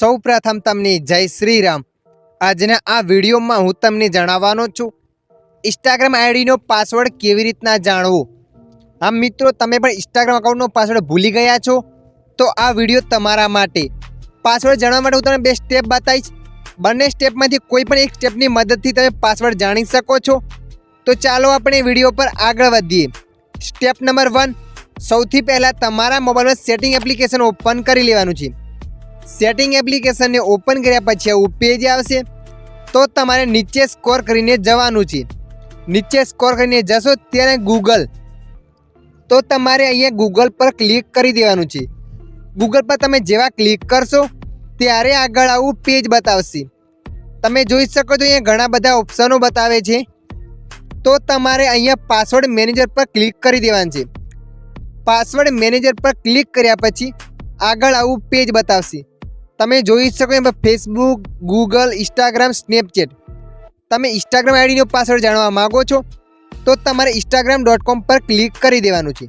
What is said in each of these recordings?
સૌ પ્રથમ તમને જય શ્રી રામ આજના આ વિડીયોમાં હું તમને જણાવવાનો છું ઇન્સ્ટાગ્રામ આઈડીનો પાસવર્ડ કેવી રીતના જાણવો? આમ મિત્રો, તમે પણ ઇન્સ્ટાગ્રામ અકાઉન્ટનો પાસવર્ડ ભૂલી ગયા છો? તો આ વીડિયો તમારા માટે. પાસવર્ડ જાણવા માટે હું તમને બે સ્ટેપ બતાવીશ. બંને સ્ટેપમાંથી કોઈ પણ એક સ્ટેપની મદદથી તમે પાસવર્ડ જાણી શકો છો. તો ચાલો આપણે વીડિયો પર આગળ વધીએ. સ્ટેપ નંબર વન સૌથી પહેલાં તમારા મોબાઈલમાં સેટિંગ એપ્લિકેશન ઓપન કરી લેવાનું છે. સેટિંગ એપ્લિકેશનને ઓપન કર્યા પછી આવું પેજ આવશે. તો તમારે નીચે સ્કોર કરીને જવાનું છે. નીચે સ્કોર કરીને જશો ત્યારે ગૂગલ તો તમારે અહીંયા ગૂગલ પર ક્લિક કરી દેવાનું છે. ગૂગલ પર તમે જેવા ક્લિક કરશો ત્યારે આગળ આવું પેજ બતાવશે. તમે જોઈ શકો છો અહીંયા ઘણા બધા ઓપ્શનો બતાવે છે. તો તમારે અહીંયા પાસવર્ડ મેનેજર પર ક્લિક કરી દેવાનું છે. પાસવર્ડ મેનેજર પર ક્લિક કર્યા પછી આગળ આવું પેજ બતાવશે. તમે જોઈ શકો એમાં ફેસબુક ગૂગલ ઇન્સ્ટાગ્રામ સ્નેપચેટ તમે ઇન્સ્ટાગ્રામ આઈડીનો પાસવર્ડ જાણવા માગો છો, તો તમારે ઇન્સ્ટાગ્રામ ડોટ કોમ પર ક્લિક કરી દેવાનું છે.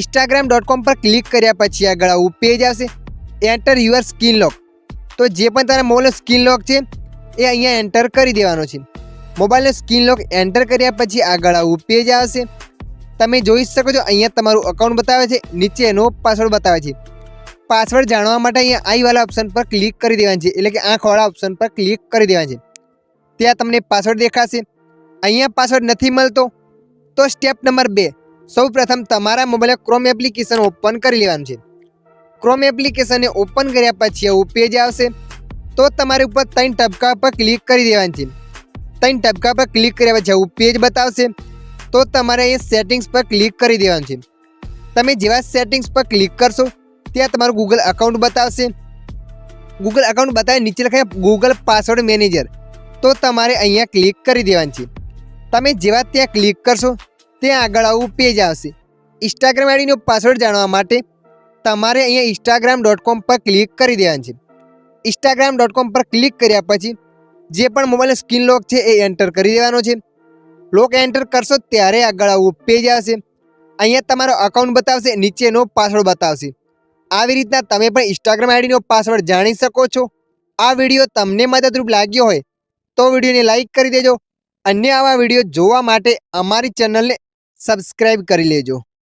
ઇન્સ્ટાગ્રામ ડોટ કોમ પર ક્લિક કર્યા પછી આગળ આવું પેજ આવશે. એન્ટર યુઅર સ્કીન લોક તો જે પણ તારા મોબાઈલનો સ્કીન લોક છે, એ અહીંયા એન્ટર કરી દેવાનો છે. મોબાઈલનો સ્કીન લોક એન્ટર કર્યા પછી આગળ આવું પેજ આવશે. તમે જોઈ શકો છો, અહીંયા તમારું અકાઉન્ટ બતાવે છે, નીચે એનો પાસવર્ડ બતાવે છે. પાસવર્ડ જાણવા માટે અહીંયા આઈવાળા ઓપ્શન પર ક્લિક કરી દેવાનું છે. એટલે કે આંખવાળા ઓપ્શન પર ક્લિક કરી દેવાનું છે. ત્યાં તમને પાસવર્ડ દેખાશે. અહીંયા પાસવર્ડ નથી મળતો તો સ્ટેપ નંબર બે. સૌ પ્રથમ તમારા મોબાઈલમાં ક્રોમ એપ્લિકેશન ઓપન કરી લેવાનું છે. ક્રોમ એપ્લિકેશનને ઓપન કર્યા પછી આવું પેજ આવશે. તો તમારે ઉપર ત્રણ ટપકા પર ક્લિક કરી દેવાનું છે. ત્રણ ટપકા પર ક્લિક કર્યા પછી આવું પેજ બતાવશે. તો તમારે અહીંયા સેટિંગ્સ પર ક્લિક કરી દેવાનું છે. તમે જેવા સેટિંગ્સ પર ક્લિક કરશો ત્યાં તમારું ગૂગલ અકાઉન્ટ બતાવશે. ગૂગલ અકાઉન્ટ બતાવે નીચે લખાય ગૂગલ પાસવર્ડ મેનેજર તો તમારે અહીંયા ક્લિક કરી દેવાનું છે. તમે જેવા ત્યાં ક્લિક કરશો, ત્યાં આગળ આવું પેજ આવશે. ઇન્સ્ટાગ્રામ આઈડીનો પાસવર્ડ જાણવા માટે તમારે અહીંયા ઇન્સ્ટાગ્રામ ડોટ કોમ પર ક્લિક કરી દેવાનું છે. ઇન્સ્ટાગ્રામ ડોટ કોમ પર ક્લિક કર્યા પછી જે પણ મોબાઈલનો સ્ક્રીન લોક છે એ એન્ટર કરી દેવાનો છે. લોક એન્ટર કરશો, ત્યારે આગળ આવું પેજ આવશે. અહીંયા તમારો અકાઉન્ટ બતાવશે, નીચેનો પાસવર્ડ બતાવશે. આવી રીતના તમે પણ ઇન્સ્ટાગ્રામ આઈડીનો પાસવર્ડ જાણી શકો છો. આ વીડિયો તમને મદદરૂપ લાગ્યો હોય તો વિડીયોને લાઇક કરી દેજો. અન્ય આવા વીડિયો જોવા માટે અમારી ચેનલને સબસ્ક્રાઈબ કરી લેજો.